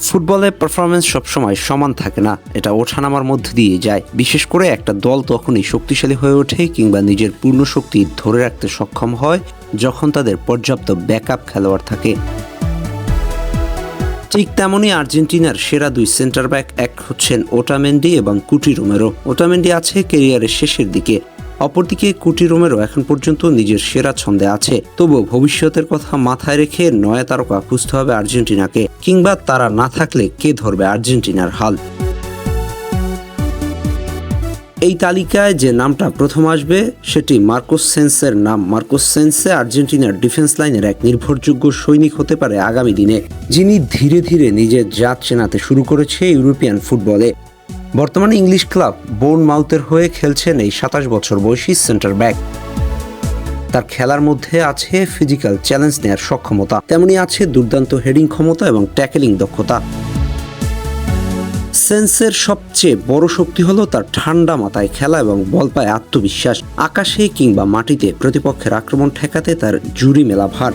ফুটবলে পারফরমেন্স সবসময় সমান থাকে না। এটা ওঠানামার মধ্যে দিয়ে যায়। বিশেষ করে একটা দল তখনই শক্তিশালী হয়ে ওঠে কিংবা নিজের পূর্ণ শক্তি ধরে রাখতে সক্ষম হয় যখন তাদের পর্যাপ্ত ব্যাকআপ খেলোয়াড় থাকে। ঠিক তেমনই আর্জেন্টিনার সেরা দুই সেন্টার ব্যাক এক হচ্ছেন ওটামেন্ডি এবং কুটি রোমেরো। ওটামেন্ডি আছে কেরিয়ারের শেষের দিকে। অপরদিকে কুটি রোমেরো এখন পর্যন্ত নিজের সেরা ছন্দে আছে। তবুও ভবিষ্যতের কথা মাথায় রেখে নয়া তারকা খুঁজতে হবে আর্জেন্টিনাকে, কিংবা তারা না থাকলে কে ধরবে আর্জেন্টিনার হাল? এই তালিকায় যে নামটা প্রথম আসবে, সেটি মার্কোস সেন্সের নাম। মার্কোস সেন্সে আর্জেন্টিনার ডিফেন্স লাইনের এক নির্ভরযোগ্য সৈনিক হতে পারে আগামী দিনে, যিনি ধীরে ধীরে নিজের জাত চেনাতে শুরু করেছে ইউরোপিয়ান ফুটবলে। বর্তমানে ইংলিশ ক্লাব বোর্ন মাউথের হয়ে খেলছেন এই সাতাশ বছর বয়সী সেন্টার ব্যাক। তার খেলার মধ্যে আছে ফিজিক্যাল চ্যালেঞ্জ নেয়ার সক্ষমতা, তেমনি আছে দুর্দান্ত হেডিং ক্ষমতা এবং ট্যাকেলিং দক্ষতা। সেন্সের সবচেয়ে বড় শক্তি হলো তার ঠান্ডা মাথায় খেলা এবং বল পায় আত্মবিশ্বাস। আকাশে কিংবা মাটিতে প্রতিপক্ষের আক্রমণ ঠেকাতে তার জুরি মেলা ভার।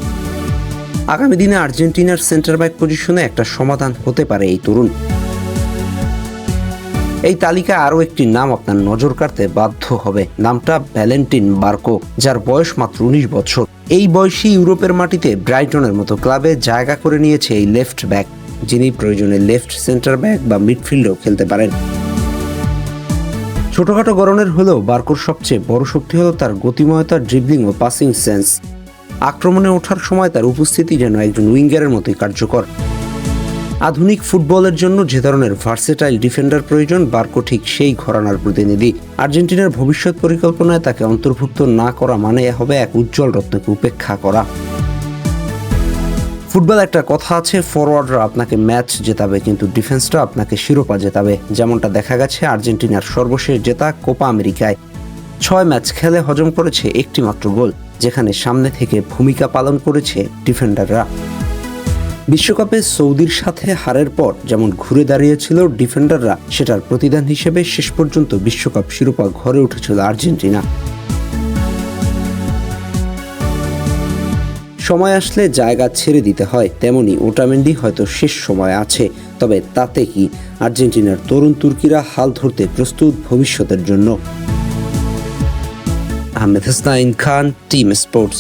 আগামী দিনে আর্জেন্টিনার সেন্টার ব্যাক পজিশনে একটা সমাধান হতে পারে এই তরুণ। এই তালিকায় আরও একটি নাম আপনার নজর কাড়তে বাধ্য হবে। নামটা ভ্যালেন্টিন বার্কো, যার বয়স মাত্র উনিশ বছর। এই বয়সী ইউরোপের মাটিতে ব্রাইটনের মতো ক্লাবে জায়গা করে নিয়েছে এই লেফট ব্যাক, যিনি প্রয়োজনে লেফট সেন্টার ব্যাক বা মিডফিল্ডও খেলতে পারেন। ছোটখাটো গরনের হলেও বার্কোর সবচেয়ে বড় শক্তি হলো তার গতিময়তা ড্রিবলিং ও পাসিং সেন্স আক্রমণে ওঠার সময় তার উপস্থিতি যেন একজন উইঙ্গারের মতোই কার্যকর। আধুনিক ফুটবলের জন্য যে ধরনের ভার্সেটাইল ডিফেন্ডার প্রয়োজন, বার্কো ঠিক সেই ঘরানার প্রতিনিধি। আর্জেন্টিনার ভবিষ্যৎ পরিকল্পনায় তাকে অন্তর্ভুক্ত না করা মানে হবে এক উজ্জ্বল রত্নকে উপেক্ষা করা। ফুটবল একটা কথা আছে ফরওয়ার্ডরা আপনাকে ম্যাচ জেতাবে, কিন্তু ডিফেন্সটা আপনাকে শিরোপা জেতাবে। যেমনটা দেখা গেছে আর্জেন্টিনার সর্বশেষ জেতা কোপা আমেরিকায়। ছয় ম্যাচ খেলে হজম করেছে একটি মাত্র গোল, যেখানে সামনে থেকে ভূমিকা পালন করেছে ডিফেন্ডাররা বিশ্বকাপে সৌদির সাথে হারের পর যেমন ঘুরে দাঁড়িয়েছিল ডিফেন্ডাররা, সেটার প্রতিদান হিসেবে শেষ পর্যন্ত বিশ্বকাপ শিরোপা ঘরে উঠেছিল আর্জেন্টিনা। সময় আসলে জায়গা ছেড়ে দিতে হয়, তেমনি ওটামেন্ডি হয়তো শেষ সময় আছে, তবে তাতে কি? আর্জেন্টিনার তরুণ তুর্কিরা হাল ধরতে প্রস্তুত ভবিষ্যতের জন্য। Ahmed Hasnain Khan, team sports.